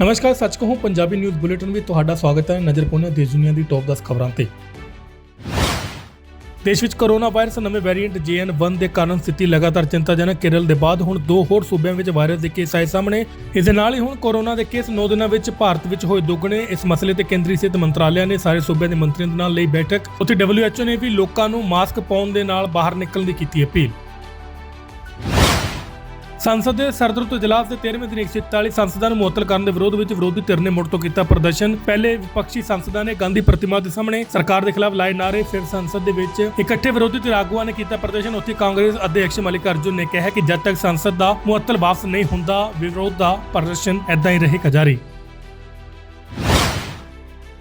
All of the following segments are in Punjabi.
ਨਮਸਕਾਰ, ਸੱਚ ਕਹੂੰ, ਪੰਜਾਬੀ ਨਿਊਜ਼ ਬੁਲੇਟਿਨ ਵਿੱਚ ਤੁਹਾਡਾ ਸਵਾਗਤ ਹੈ ਨਜ਼ਰ ਪਾਉਂਦੇ ਦੇਸ਼ ਦੁਨੀਆ ਦੀ ਟੌਪ 10 ਖਬਰਾਂ ਤੇ। ਦੇਸ਼ ਵਿੱਚ ਕੋਰੋਨਾ ਵਾਇਰਸ ਨਵੇਂ ਵੈਰੀਐਂਟ JN1 ਦੇ ਕਾਰਨ ਸਥਿਤੀ ਲਗਾਤਾਰ ਚਿੰਤਾਜਨਕ, ਕੇਰਲ ਦੇ ਬਾਅਦ ਹੁਣ ਦੋ ਹੋਰ ਸੂਬਿਆਂ ਵਿੱਚ ਵਾਇਰਸ ਦੇ ਕੇਸ ਆਏ ਸਾਹਮਣੇ। ਇਸ ਦੇ ਨਾਲ ਹੀ ਹੁਣ ਕੋਰੋਨਾ ਦੇ ਕੇਸ 9 ਦਿਨਾਂ ਵਿੱਚ ਭਾਰਤ ਵਿੱਚ ਹੋਏ ਦੁੱਗਣੇ। ਇਸ ਮਸਲੇ ਤੇ ਕੇਂਦਰੀ ਸਿਹਤ ਮੰਤਰਾਲਿਆ ਨੇ ਸਾਰੇ ਸੂਬਿਆਂ ਦੇ ਮੰਤਰੀਆਂ ਦੇ ਨਾਲ ਲਈ ਬੈਠਕ। ਉੱਥੇ WHO ਨੇ ਵੀ ਲੋਕਾਂ ਨੂੰ ਮਾਸਕ ਪਾਉਣ ਦੇ ਨਾਲ ਬਾਹਰ ਨਿਕਲਣ ਦੀ ਕੀਤੀ ਅਪੀਲ। ਸੰਸਦ ਦੇ ਸਰਦਰੁੱਤ ਇਜਲਾਸ ਦੇ 13ਵੇਂ ਦਿਨ 144 ਸੰਸਦਾਂ ਨੂੰ ਮੁਅੱਤਲ ਕਰਨ ਦੇ ਵਿਰੋਧ ਵਿੱਚ ਵਿਰੋਧੀ ਧਿਰ ਨੇ ਮੁੜ ਤੋਂ ਕੀਤਾ ਪ੍ਰਦਰਸ਼ਨ। ਪਹਿਲੇ ਵਿਪਕਸ਼ੀ ਸੰਸਦਾਂ ਨੇ ਗਾਂਧੀ ਪ੍ਰਤਿਮਾ ਦੇ ਸਾਹਮਣੇ ਸਰਕਾਰ ਦੇ ਖਿਲਾਫ ਲਾਏ ਨਾਅਰੇ, ਫਿਰ ਸੰਸਦ ਦੇ ਵਿੱਚ ਇਕੱਠੇ ਵਿਰੋਧੀ ਧਿਰ ਆਗੂਆਂ ਨੇ ਕੀਤਾ ਪ੍ਰਦਰਸ਼ਨ। ਉੱਥੇ ਕਾਂਗਰਸ ਅਧਿਕਸ਼ ਮਲਿਕ ਅਰਜੁਨ ਨੇ ਕਿਹਾ ਕਿ ਜਦ ਤੱਕ ਸੰਸਦ ਦਾ ਮੁਅੱਤਲ ਵਾਪਸ ਨਹੀਂ ਹੁੰਦਾ, ਵਿਰੋਧ ਦਾ ਪ੍ਰਦਰਸ਼ਨ ਐਦਾਂ ਹੀ ਰਹੇਗਾ ਜਾਰੀ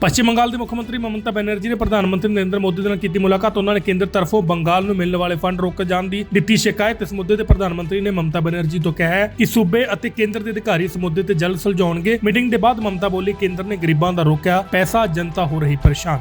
ਪੱਛਮ ਬੰਗਾਲ ਦੇ ਮੁੱਖ ਮੰਤਰੀ ਮਮਤਾ ਬੈਨਰਜੀ ਨੇ ਪ੍ਰਧਾਨ ਮੰਤਰੀ ਨਰਿੰਦਰ ਮੋਦੀ ਦੇ ਨਾਲ ਕੀਤੀ ਮੁਲਾਕਾਤ। ਉਹਨਾਂ ਨੇ ਕੇਂਦਰ ਤਰਫੋਂ ਬੰਗਾਲ ਨੂੰ ਮਿਲਣ ਵਾਲੇ ਫੰਡ ਰੋਕ ਜਾਣ ਦੀ ਦਿੱਤੀ ਸ਼ਿਕਾਇਤ। ਇਸ ਮੁੱਦੇ ਤੇ ਪ੍ਰਧਾਨ ਮੰਤਰੀ ਨੇ ਮਮਤਾ ਬੈਨਰਜੀ ਤੋਂ ਕਿਹਾ ਹੈ ਕਿ ਸੂਬੇ ਅਤੇ ਕੇਂਦਰ ਦੇ ਅਧਿਕਾਰੀ ਇਸ ਮੁੱਦੇ ਤੇ ਜਲਦ ਸੁਲਝਾਉਣਗੇ। ਮੀਟਿੰਗ ਦੇ ਬਾਅਦ ਮਮਤਾ ਬੋਲੀ, ਕੇਂਦਰ ਨੇ ਗਰੀਬਾਂ ਦਾ ਰੋਕਿਆ ਪੈਸਾ, ਜਨਤਾ ਹੋ ਰਹੀ ਪਰੇਸ਼ਾਨ।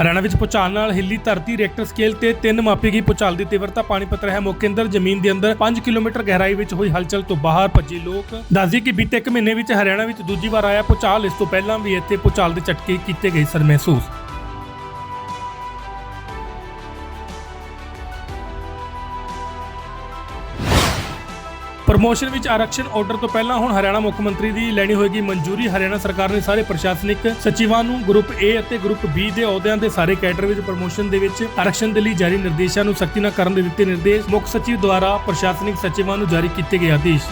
ਹਰਿਆਣਾ ਵਿੱਚ ਭੂਚਾਲ ਨਾਲ ਹਿੱਲੀ ਧਰਤੀ ਰੈਕਟਰ ਸਕੇਲ ਤੇ 3 ਮਾਪੀ ਗਈ ਭੂਚਾਲ ਦੀ ਤੀਵਰਤਾ। ਪਾਣੀਪਤ ਹੈ ਮੁੱਖ ਕੇਂਦਰ ਜ਼ਮੀਨ ਦੇ ਅੰਦਰ 5 ਕਿਲੋਮੀਟਰ ਗਹਿਰਾਈ ਵਿੱਚ ਹੋਈ ਹਲਚਲ ਤੋਂ ਬਾਹਰ ਭੱਜੇ ਲੋਕ। ਦੱਸਦੀ ਕਿ ਬੀਤੇ ਇੱਕ ਮਹੀਨੇ ਵਿੱਚ ਹਰਿਆਣਾ ਵਿੱਚ ਦੂਜੀ ਵਾਰ ਆਇਆ ਭੂਚਾਲ। ਇਸ ਤੋਂ ਪਹਿਲਾਂ ਵੀ ਇੱਥੇ ਭੂਚਾਲ ਦੇ ਝਟਕੇ ਕੀਤੇ ਗਏ ਸਨ ਮਹਿਸੂਸ। ਪ੍ਰਮੋਸ਼ਨ ਵਿੱਚ ਆਰਕਸ਼ਣ ਆਰਡਰ ਤੋਂ ਪਹਿਲਾਂ ਹੁਣ ਹਰਿਆਣਾ ਮੁੱਖ ਮੰਤਰੀ ਦੀ ਲੈਣੀ ਹੋਏਗੀ ਮਨਜ਼ੂਰੀ। ਹਰਿਆਣਾ ਸਰਕਾਰ ਨੇ ਸਾਰੇ ਪ੍ਰਸ਼ਾਸਨਿਕ ਸਚਿਵਾਂ ਨੂੰ ਗਰੁੱਪ A ਅਤੇ ਗਰੁੱਪ B ਦੇ ਅਹੁਦਿਆਂ ਦੇ ਸਾਰੇ ਕੈਡਰ ਵਿੱਚ ਪ੍ਰਮੋਸ਼ਨ ਦੇ ਵਿੱਚ ਆਰਕਸ਼ਣ ਦੇ ਲਈ ਜਾਰੀ ਨਿਰਦੇਸ਼ਾਂ ਨੂੰ ਸਖਤੀ ਨਾਲ ਕਰਨ ਦੇ ਦਿੱਤੇ ਨਿਰਦੇਸ਼ ਮੁੱਖ ਸਚਿਵ ਦੁਆਰਾ ਪ੍ਰਸ਼ਾਸਨਿਕ ਸਚਿਵਾਂ ਨੂੰ ਜਾਰੀ ਕੀਤੇ ਗਏ ਆਦੇਸ਼।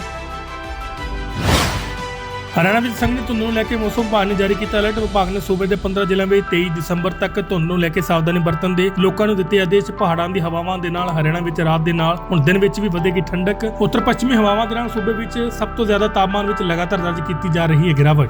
ਹਰਿਆਣਾ ਵਿੱਚ ਸੰਘਣੀ ਧੁੰਦ ਨੂੰ ਲੈ ਕੇ ਮੌਸਮ ਵਿਭਾਗ ਨੇ ਜਾਰੀ ਕੀਤਾ ਅਲਰਟ। ਵਿਭਾਗ ਨੇ ਸੂਬੇ ਦੇ 15 ਜ਼ਿਲ੍ਹਿਆਂ ਵਿੱਚ 23 ਦਸੰਬਰ ਤੱਕ ਧੁੰਦ ਨੂੰ ਲੈ ਕੇ ਸਾਵਧਾਨੀ ਵਰਤਣ ਦੇ ਲੋਕਾਂ ਨੂੰ ਦਿੱਤੇ ਆਦੇਸ਼। ਪਹਾੜਾਂ ਦੀ ਹਵਾਵਾਂ ਦੇ ਨਾਲ ਹਰਿਆਣਾ ਵਿੱਚ ਰਾਤ ਦੇ ਨਾਲ, ਹੁਣ ਦਿਨ ਵਿੱਚ ਵੀ ਵਧੇਗੀ ਠੰਡਕ। ਉੱਤਰ ਪੱਛਮੀ ਹਵਾਵਾਂ ਦੇ ਨਾਲ ਸੂਬੇ ਵਿੱਚ ਸਭ ਤੋਂ ਜ਼ਿਆਦਾ ਤਾਪਮਾਨ ਵਿੱਚ ਲਗਾਤਾਰ ਦਰਜ ਕੀਤੀ ਜਾ ਰਹੀ ਹੈ ਗਿਰਾਵਟ।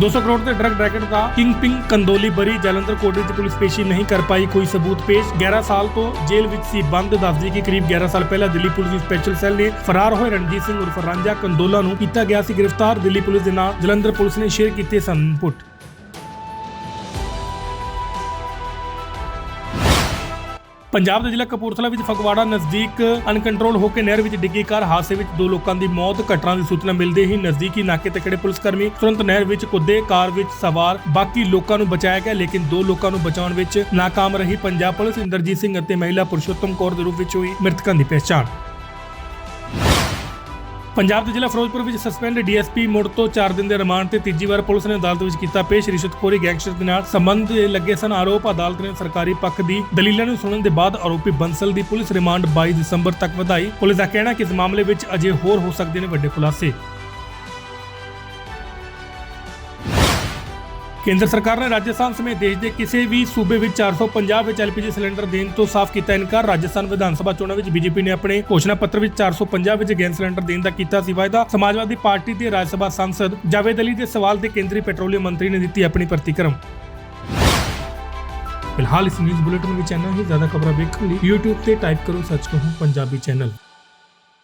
200 ਕਰੋੜ ਦੇ ਡਰਗ ਰੈਕਟ ਦਾ ਕਿੰਗ ਪਿੰਗ ਕੰਦੋਲੀ ਬਰੀ ਜਲੰਧਰ ਕੋਰਟ ਵਿੱਚ ਪੁਲਿਸ ਪੇਸ਼ੀ ਨਹੀਂ ਕਰ ਪਾਈ ਕੋਈ ਸਬੂਤ ਪੇਸ਼। 11 ਸਾਲ ਤੋਂ ਜੇਲ੍ਹ ਵਿੱਚ ਸੀ, ਬੰਦ ਦੱਸਦੀ ਕਿ ਕਰੀਬ 11 ਸਾਲ ਪਹਿਲਾਂ ਦਿੱਲੀ ਪੁਲਿਸ ਦੀ ਸਪੈਸ਼ਲ ਸੈੱਲ ਨੇ ਫਰਾਰ ਹੋਏ ਰਣਜੀਤ ਸਿੰਘ ਉਰਫ ਰਾਂਝਾ ਕੰਦੋਲਾ ਨੂੰ ਕੀਤਾ ਗਿਆ ਸੀ ਗ੍ਰਿਫਤਾਰ। ਦਿੱਲੀ ਪੁਲਿਸ ਦੇ ਨਾਲ ਜਲੰਧਰ ਪੁਲਿਸ ਨੇ ਸ਼ੇਅਰ ਕੀਤੇ ਸਨ ਪੰਜਾਬ ਦੇ ਜ਼ਿਲ੍ਹਾ ਕਪੂਰਥਲਾ ਵਿੱਚ ਫਗਵਾੜਾ ਨਜ਼ਦੀਕ ਅਨਕੰਟਰੋਲ ਹੋ ਕੇ ਨਹਿਰ ਵਿੱਚ ਡਿੱਗੀ ਕਾਰ, ਹਾਦਸੇ ਵਿੱਚ ਦੋ ਲੋਕਾਂ ਦੀ ਮੌਤ, ਘਟਨਾ ਦੀ ਸੂਚਨਾ ਮਿਲਦੇ ਹੀ ਨਜ਼ਦੀਕੀ ਨਾਕੇ ਤੇ ਖੜੇ ਪੁਲਿਸ ਕਰਮੀ ਤੁਰੰਤ ਨਹਿਰ ਵਿੱਚ ਕੁੱਦੇ, ਕਾਰ ਵਿੱਚ ਸਵਾਰ, ਬਾਕੀ ਲੋਕਾਂ ਨੂੰ ਬਚਾਇਆ ਗਿਆ, ਲੇਕਿਨ ਦੋ ਲੋਕਾਂ ਨੂੰ ਬਚਾਉਣ ਵਿੱਚ ਨਾਕਾਮ ਰਹੀ ਪੰਜਾਬ ਪੁਲਿਸ। ਇੰਦਰਜੀਤ ਸਿੰਘ ਅਤੇ ਮਹਿਲਾ ਪੁਰਸ਼ੋਤਮ ਕੌਰ ਦੇ ਰੂਪ ਵਿੱਚ ਹੋਈ ਮ੍ਰਿਤਕਾਂ ਦੀ ਪਛਾਣ ਪੰਜਾਬ ਦੇ ਜ਼ਿਲ੍ਹਾ ਫਿਰੋਜ਼ਪੁਰ ਵਿੱਚ ਸਸਪੈਂਡ ਡੀਐਸਪੀ ਮੁੜ ਤੋਂ 4 ਦਿਨ ਦੇ ਰਿਮਾਂਡ ਤੇ ਤੀਜੀ ਵਾਰ ਪੁਲਿਸ ਨੇ ਅਦਾਲਤ ਵਿੱਚ ਕੀਤਾ ਪੇਸ਼। ਰਿਸ਼ਵਤਖੋਰੀ ਗੈਂਗਸਟਰ ਦੇ ਨਾਲ ਸੰਬੰਧ ਲੱਗੇ ਸਨ। ਆਰੋਪ ਅਦਾਲਤ ਨੇ ਸਰਕਾਰੀ ਪੱਖ ਦੀ ਦਲੀਲਾਂ ਨੂੰ ਸੁਣਨ ਦੇ ਬਾਅਦ ਆਰੋਪੀ ਬੰਸਲ ਦੀ ਪੁਲਿਸ ਰਿਮਾਂਡ 22 ਦਸੰਬਰ ਤੱਕ ਵਧਾਈ। ਪੁਲਿਸ ਦਾ ਕਹਿਣਾ ਕਿ ਇਸ ਮਾਮਲੇ ਵਿੱਚ ਅਜੇ ਹੋਰ ਹੋ ਸਕਦੇ ਨੇ ਵੱਡੇ ਖੁਲਾਸੇ। ਕੇਂਦਰ ਸਰਕਾਰ ਨੇ ਰਾਜਸਥਾਨ ਸਮੇਤ ਦੇਸ਼ ਦੇ ਕਿਸੇ ਵੀ ਸੂਬੇ ਵਿੱਚ 450 ਵਿੱਚ ਐਲਪੀਜੀ ਸਿਲੰਡਰ ਦੇਣ ਤੋਂ ਸਾਫ਼ ਕੀਤਾ ਇਨਕਾਰ। ਰਾਜਸਥਾਨ ਵਿਧਾਨ ਸਭਾ ਚੋਣਾਂ ਵਿੱਚ ਬੀਜੇਪੀ ਨੇ ਆਪਣੇ ਘੋਸ਼ਣਾ ਪੱਤਰ ਵਿੱਚ 450 ਵਿੱਚ ਗੈਸ ਸਿਲੰਡਰ ਦੇਣ ਦਾ ਕੀਤਾ ਸੀ ਵਾਅਦਾ। ਸਮਾਜਵਾਦੀ ਪਾਰਟੀ ਦੇ ਰਾਜ ਸਭਾ ਸੰਸਦ ਜਾਵੇਦ ਅਲੀ ਦੇ ਸਵਾਲ ਤੇ ਕੇਂਦਰੀ ਪੈਟਰੋਲੀਅਮ ਮੰਤਰੀ ਨੇ ਦਿੱਤੀ ਆਪਣੀ ਪ੍ਰਤੀਕਰਮ। ਫਿਲਹਾਲ ਇਸ ਨਿਊਜ਼ ਬੁਲੇਟਿਨ ਵਿੱਚ ਇੰਨਾ ਹੀ। ਜ਼ਿਆਦਾ ਖਬਰਾਂ ਵੇਖਣ ਲਈ YouTube ਤੇ ਟਾਈਪ ਕਰੋ ਸੱਚ ਕਹੂੰ ਪੰਜਾਬੀ ਚੈਨਲ।